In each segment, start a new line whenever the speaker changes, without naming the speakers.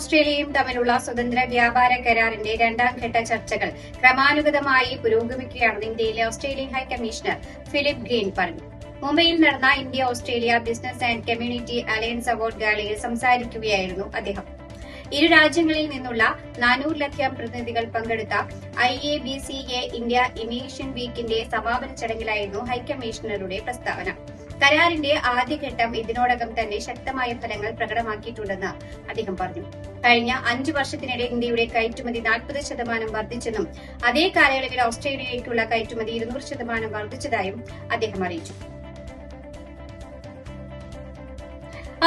ഓസ്ട്രേലിയയും തമ്മിലുള്ള സ്വതന്ത്ര വ്യാപാര കരാറിന്റെ രണ്ടാം ഘട്ട ചർച്ചകൾ ക്രമാനുഗതമായി പുരോഗമിക്കുകയാണെന്ന് ഇന്ത്യയിലെ ഓസ്ട്രേലിയൻ ഹൈക്കമ്മീഷണർ ഫിലിപ്പ് ഗ്രീൻ പറഞ്ഞു. മുംബൈയിൽ നടന്ന India Australia business and community alliance award ഗാലയിൽ സംസാരിക്കുകയായിരുന്നു അദ്ദേഹം. ഇരു രാജ്യങ്ങളിൽ നിന്നുള്ള നാനൂറിലധികം പ്രതിനിധികൾ പങ്കെടുത്ത I A B C A India immigration വീക്കിന്റെ സമാപന ചടങ്ങിലായിരുന്നു ഹൈക്കമ്മീഷണറുടെ പ്രസ്താവന. കരാറിന്റെ ആദ്യഘട്ടം ഇതിനോടകം തന്നെ ശക്തമായ ഫലങ്ങൾ പ്രകടമാക്കിയിട്ടുണ്ടെന്ന് അദ്ദേഹം പറഞ്ഞു. കഴിഞ്ഞ അഞ്ചു വർഷത്തിനിടെ ഇന്ത്യയുടെ കയറ്റുമതി നാൽപ്പത് ശതമാനം വർദ്ധിച്ചെന്നും അതേ കാലയളവിൽ ഓസ്ട്രേലിയയിലേക്കുള്ള കയറ്റുമതി ഇരുന്നൂറ് ശതമാനം വർദ്ധിച്ചതായും അദ്ദേഹം അറിയിച്ചു.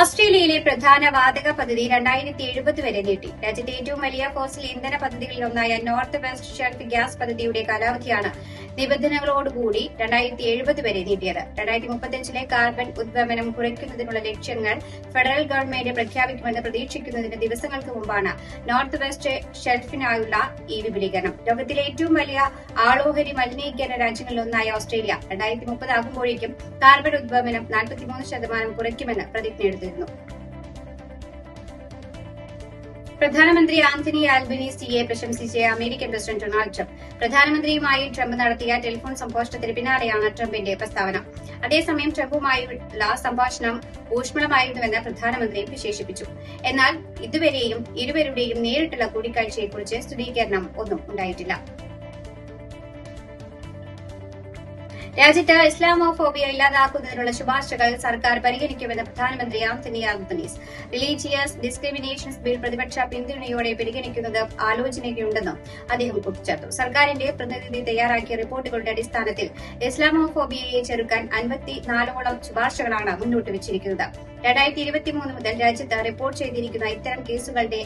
ഓസ്ട്രേലിയയിലെ പ്രധാന വാതക പദ്ധതി രണ്ടായിരത്തി എഴുപത് വരെ നീട്ടി. രാജ്യത്തെ ഏറ്റവും വലിയ ഫോസിൽ ഇന്ധന പദ്ധതികളിലൊന്നായ നോർത്ത് വെസ്റ്റ് ഷെൽഫ് ഗ്യാസ് പദ്ധതിയുടെ കാലാവധിയാണ് നിബന്ധനകളോടുകൂടി രണ്ടായിരത്തി എഴുപത് വരെ നീട്ടിയത്. രണ്ടായിരത്തി മുപ്പത്തിയഞ്ചിലെ കാർബൺ ഉദ്വമനം കുറയ്ക്കുന്നതിനുള്ള ലക്ഷ്യങ്ങൾ ഫെഡറൽ ഗവൺമെന്റ് പ്രഖ്യാപിക്കുമെന്ന് പ്രതീക്ഷിക്കുന്നതിന് ദിവസങ്ങൾക്ക് മുമ്പാണ് നോർത്ത് വെസ്റ്റ് ഷെൽഫിനായുള്ള ഈ വിപുലീകരണം. ലോകത്തിലെ ഏറ്റവും വലിയ ആളോഹരി മലിനീകരണ രാജ്യങ്ങളിലൊന്നായ ഓസ്ട്രേലിയ രണ്ടായിരത്തി മുപ്പതാകുമ്പോഴേക്കും കാർബൺ ഉദ്വമനം നാൽപ്പത്തിമൂന്ന് ശതമാനം കുറയ്ക്കുമെന്ന് പ്രതിജ്ഞയെടുത്തിരുന്നു പ്രധാനമന്ത്രി ആന്റണി ആൽബനീസിയെ പ്രശംസിച്ച അമേരിക്കൻ പ്രസിഡന്റ് ഡൊണാൾഡ് ട്രംപ്. പ്രധാനമന്ത്രിയുമായി ട്രംപ് നടത്തിയ ടെലിഫോൺ സംഭാഷണത്തിന് പിന്നാലെയാണ് ട്രംപിന്റെ പ്രസ്താവന. അതേസമയം ട്രംപുമായുള്ള സംഭാഷണം ഊഷ്മളമായിരുന്നുവെന്ന് പ്രധാനമന്ത്രി വിശേഷിപ്പിച്ചു. എന്നാൽ ഇതുവരെയും ഇരുവരുടെയും നേരിട്ടുള്ള കൂടിക്കാഴ്ചയെക്കുറിച്ച് സ്ഥിരീകരണം ഒന്നും ഉണ്ടായിട്ടില്ല. രാജ്യത്ത് ഇസ്ലാമോഫോബിയ ഇല്ലാതാക്കുന്നതിനുള്ള ശുപാർശകൾ സർക്കാർ പരിഗണിക്കുമെന്ന് പ്രധാനമന്ത്രി Anthony Albanese. Religious discriminations bill പ്രതിപക്ഷ പിന്തുണയോടെ പരിഗണിക്കുന്നത് ആലോചനയുണ്ടെന്നും അദ്ദേഹം കൂട്ടിച്ചേർത്തു. സർക്കാരിന്റെ പ്രതിനിധി തയ്യാറാക്കിയ റിപ്പോർട്ടുകളുടെ അടിസ്ഥാനത്തിൽ ഇസ്ലാമോഫോബിയയെ ചെറുക്കാൻ അൻപത്തിനാലോളം ശുപാർശകളാണ് മുന്നോട്ട് വെച്ചിരിക്കുന്നത്. രണ്ടായിരത്തി ഇരുപത്തിമൂന്ന് മുതൽ രാജ്യത്ത് റിപ്പോർട്ട് ചെയ്തിരിക്കുന്ന ഇത്തരം കേസുകളുടെ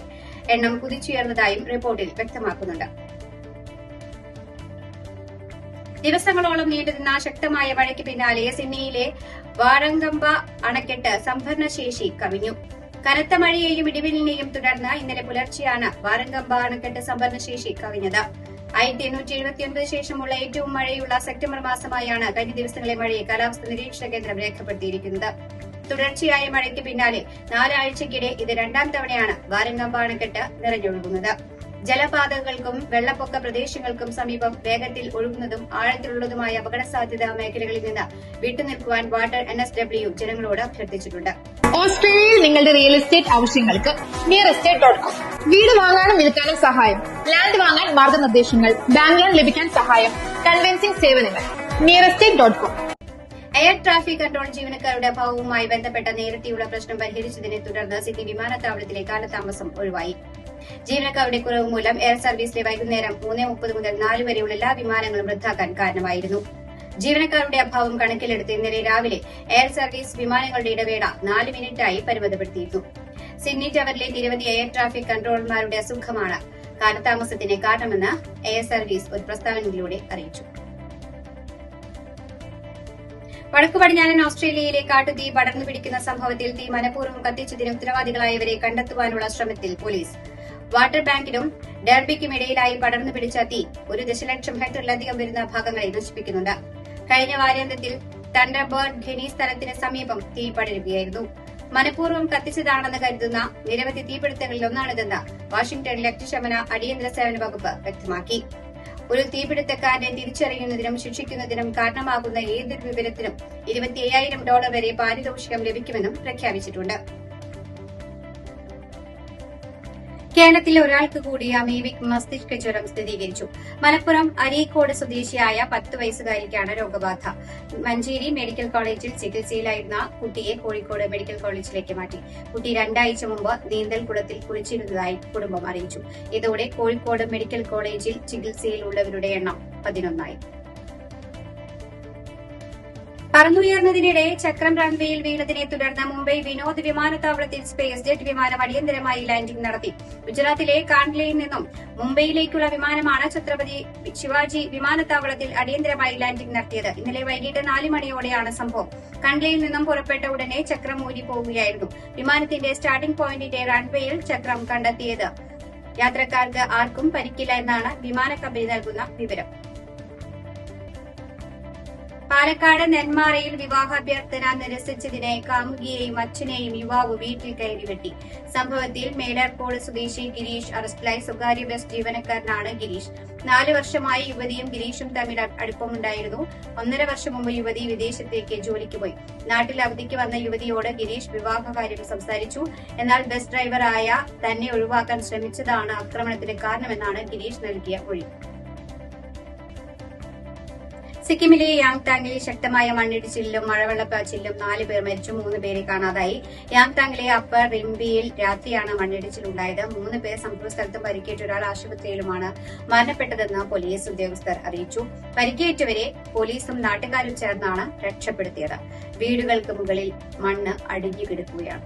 എണ്ണം കുതിച്ചുയർന്നതായും റിപ്പോർട്ടിൽ വ്യക്തമാക്കുന്നുണ്ട്. ദിവസങ്ങളോളം നീണ്ടുനിന്ന ശക്തമായ മഴയ്ക്ക് പിന്നാലെ സിന്നിയിലെ വാഴങ്കമ്പ അണക്കെട്ട് സംഭരണശേഷി കവിഞ്ഞു. കനത്ത മഴയെയും ഇടിമിന്നലിനെയും തുടർന്ന് ഇന്നലെ പുലർച്ചെയാണ് വാരങ്കമ്പ അണക്കെട്ട് സംഭരണശേഷി കവിഞ്ഞത്. ആയിരത്തി എണ്ണൂറ്റി എഴുപത്തിയൊൻപത് ശേഷമുള്ള ഏറ്റവും മഴയുള്ള സെപ്റ്റംബർ മാസമായാണ് കഴിഞ്ഞ ദിവസങ്ങളിലെ മഴയെ കാലാവസ്ഥാ നിരീക്ഷണ കേന്ദ്രം രേഖപ്പെടുത്തിയിരിക്കുന്നത്. തുടർച്ചയായ മഴയ്ക്ക് പിന്നാലെ നാലാഴ്ചയ്ക്കിടെ ഇത് രണ്ടാം തവണയാണ് വാരങ്കമ്പ അണക്കെട്ട് നിറഞ്ഞൊഴുകുന്നത്. ജലപാതകൾക്കും വെള്ളപ്പൊക്ക പ്രദേശങ്ങൾക്കും സമീപം വേഗത്തിൽ ഒഴുകുന്നതും ആഴത്തിലുള്ളതുമായ അപകട സാധ്യത മേഖലകളിൽ നിന്ന് വിട്ടുനിൽക്കുവാൻ വാട്ടർ എൻ എസ് ഡബ്ല്യു ജനങ്ങളോട് അഭ്യർത്ഥിച്ചിട്ടുണ്ട്.
ഓസ്ട്രേലിയയിൽ നിങ്ങളുടെ റിയൽ എസ്റ്റേറ്റ് ആവശ്യങ്ങൾക്ക് നിയർ എസ്റ്റേറ്റ് ഡോട്ട് കോം വീട് വാങ്ങാനും വിൽക്കാനും സഹായം. ലാൻഡ് വാങ്ങാൻ മാർഗനിർദ്ദേശങ്ങൾ. ബാങ്ക് ലോൺ ലഭിക്കാൻ സഹായം. കൺവെൻസിംഗ് സേവനങ്ങൾ. Near estate dot com
air traffic control ജീവനക്കാരുടെ അഭാവവുമായി ബന്ധപ്പെട്ട നേരത്തെയുള്ള പ്രശ്നം പരിഹരിച്ചതിനെ തുടർന്ന് സിഡ്നി വിമാനത്താവളത്തിലെ കാലതാമസം ഒഴിവായി. ജീവനക്കാരുടെ കുറവ് മൂലം എയർ സർവീസിലെ വൈകുന്നേരം മൂന്ന് മുപ്പത് മുതൽ നാല് വരെയുള്ള എല്ലാ വിമാനങ്ങളും റദ്ദാക്കാൻ കാരണമായിരുന്നു. ജീവനക്കാരുടെ അഭാവം കണക്കിലെടുത്ത് ഇന്നലെ രാവിലെ എയർ സർവീസ് വിമാനങ്ങളുടെ ഇടവേള നാല് മിനിറ്റായി പരിമിതപ്പെടുത്തിയിരുന്നു. സിഡ്നി ടവറിലെ നിരവധി എയർ ട്രാഫിക് കൺട്രോളർമാരുടെ അസുഖമാണ് കാലതാമസത്തിന് കാരണമെന്ന് എയർ സർവീസ് ഒരു പ്രസ്താവനയിലൂടെ അറിയിച്ചു. വടക്കു പടിഞ്ഞാറൻ ഓസ്ട്രേലിയയിലെ കാട്ടുതീ പടർന്നു പിടിക്കുന്ന സംഭവത്തിൽ തീ മനഃപൂർവം കത്തിച്ചതിന് ഉത്തരവാദികളായവരെ കണ്ടെത്തുവാനുള്ള ശ്രമത്തിൽ പോലീസ് വാട്ടർ ബാങ്കിനും ഡെർബിക്കും ഇടയിലായി പടർന്നു പിടിച്ച തീ ഒരു ദശലക്ഷം ഹെക്ടറിലധികം വരുന്ന ഭാഗങ്ങളെ നശിപ്പിക്കുന്നുണ്ട്. കഴിഞ്ഞ വാരാന്ത്യത്തിൽ തണ്ടർബേർഡ് ഖനി സ്ഥലത്തിന് സമീപം തീ പടരുകയായിരുന്നു. മനഃപൂർവം കത്തിച്ചതാണെന്ന് കരുതുന്ന നിരവധി തീപിടുത്തങ്ങളിൽ ഒന്നാണിതെന്ന് വാഷിംഗ്ടൺ അഗ്നിശമന അടിയന്തര സേവന വകുപ്പ് വ്യക്തമാക്കി. ഒരു തീപിടുത്തക്കാരനെ തിരിച്ചറിയുന്നതിനും ശിക്ഷിക്കുന്നതിനും കാരണമാകുന്ന ഏതൊരു വിവരത്തിനും ഇരുപത്തി ഡോളർ വരെ പാരിതോഷികം ലഭിക്കുമെന്നും പ്രഖ്യാപിച്ചിട്ടുണ്ട്. കേരളത്തിൽ ഒരാൾക്ക് കൂടി അമീബിക് മസ്തിഷ്ക ജ്വരം സ്ഥിരീകരിച്ചു. മലപ്പുറം അരീക്കോട് സ്വദേശിയായ പത്ത് വയസ്സുകാരിക്കാണ് രോഗബാധ. മഞ്ചേരി മെഡിക്കൽ കോളേജിൽ ചികിത്സയിലായിരുന്ന കുട്ടിയെ കോഴിക്കോട് മെഡിക്കൽ കോളേജിലേക്ക് മാറ്റി. കുട്ടി രണ്ടാഴ്ച മുമ്പ് നീന്തൽക്കുളത്തിൽ കുളിച്ചിരുന്നതായി കുടുംബം അറിയിച്ചു. ഇതോടെ കോഴിക്കോട് മെഡിക്കൽ കോളേജിൽ ചികിത്സയിലുള്ളവരുടെ എണ്ണം പതിനൊന്നായി. പറന്നുയർന്നതിനിടെ ചക്രം റൺവേയിൽ വീണതിനെ തുടർന്ന് മുംബൈ വിനോദ് വിമാനത്താവളത്തിൽ സ്പേസ് ജെറ്റ് വിമാനം അടിയന്തരമായി ലാൻഡിംഗ് നടത്തി. ഗുജറാത്തിലെ കാൺഡ്ലയിൽ നിന്നും മുംബൈയിലേക്കുള്ള വിമാനമാണ് ഛത്രപതി ശിവാജി വിമാനത്താവളത്തിൽ അടിയന്തരമായി ലാൻഡിംഗ് നടത്തിയത്. ഇന്നലെ വൈകിട്ട് നാല് മണിയോടെയാണ് സംഭവം. കൺഡ്ലയിൽ നിന്നും പുറപ്പെട്ട ഉടനെ ചക്രം ഊരി പോവുകയായിരുന്നു. വിമാനത്തിന്റെ സ്റ്റാർട്ടിംഗ് പോയിന്റിന്റെ റൺവേയിൽ ചക്രം കണ്ടെത്തിയത്. യാത്രക്കാർക്ക് ആർക്കും പരിക്കില്ല എന്നാണ് വിമാന കമ്പനി നൽകുന്ന വിവരം. പാലക്കാട് നെന്മാറയിൽ വിവാഹാഭ്യർത്ഥന നിരസിച്ചതിനെ കാമുകിയെയും അച്ഛനെയും യുവാവ് വീട്ടിൽ കയറി വെട്ടി. സംഭവത്തിൽ മേലർക്കോട് സ്വദേശി ഗിരീഷ് അറസ്റ്റിലായി സ്വകാര്യ ബസ് ജീവനക്കാരനാണ് ഗിരീഷ്. നാല് വർഷമായി യുവതിയും ഗിരീഷും തമ്മിൽ അടുപ്പമുണ്ടായിരുന്നു. ഒന്നര വർഷം മുമ്പ് യുവതി വിദേശത്തേക്ക് ജോലിക്ക് പോയി. നാട്ടിൽ അവധിക്ക് വന്ന യുവതിയോട് ഗിരീഷ് വിവാഹകാര്യം സംസാരിച്ചു. എന്നാൽ ബസ് ഡ്രൈവറായ തന്നെ ഒഴിവാക്കാൻ ശ്രമിച്ചതാണ് ആക്രമണത്തിന് കാരണമെന്നാണ് ഗിരീഷ് നൽകിയ മൊഴി. സിക്കിമിലെ യാങ്താങ്ങിൽ ശക്തമായ മണ്ണിടിച്ചിലും മഴവെള്ളപ്പാച്ചിലും നാല് പേർ മരിച്ചു മൂന്ന് പേരെ കാണാതായി. യാങ്താങ്ങിലെ അപ്പർ റിംബിയിൽ രാത്രിയാണ് മണ്ണിടിച്ചിൽ മണ്ണിടിച്ചിലുണ്ടായത് മൂന്ന് പേർ സംഭവസ്ഥലത്ത് പരിക്കേറ്റ ഒരാൾ ആശുപത്രിയിലുമാണ് മരണപ്പെട്ടതെന്ന് പോലീസ് ഉദ്യോഗസ്ഥർ അറിയിച്ചു. പരിക്കേറ്റവരെ പോലീസും നാട്ടുകാരും ചേർന്നാണ് രക്ഷപ്പെടുത്തിയത്. വീടുകൾക്ക് മുകളിൽ മണ്ണ് അടിഞ്ഞു കിടക്കുകയാണ്.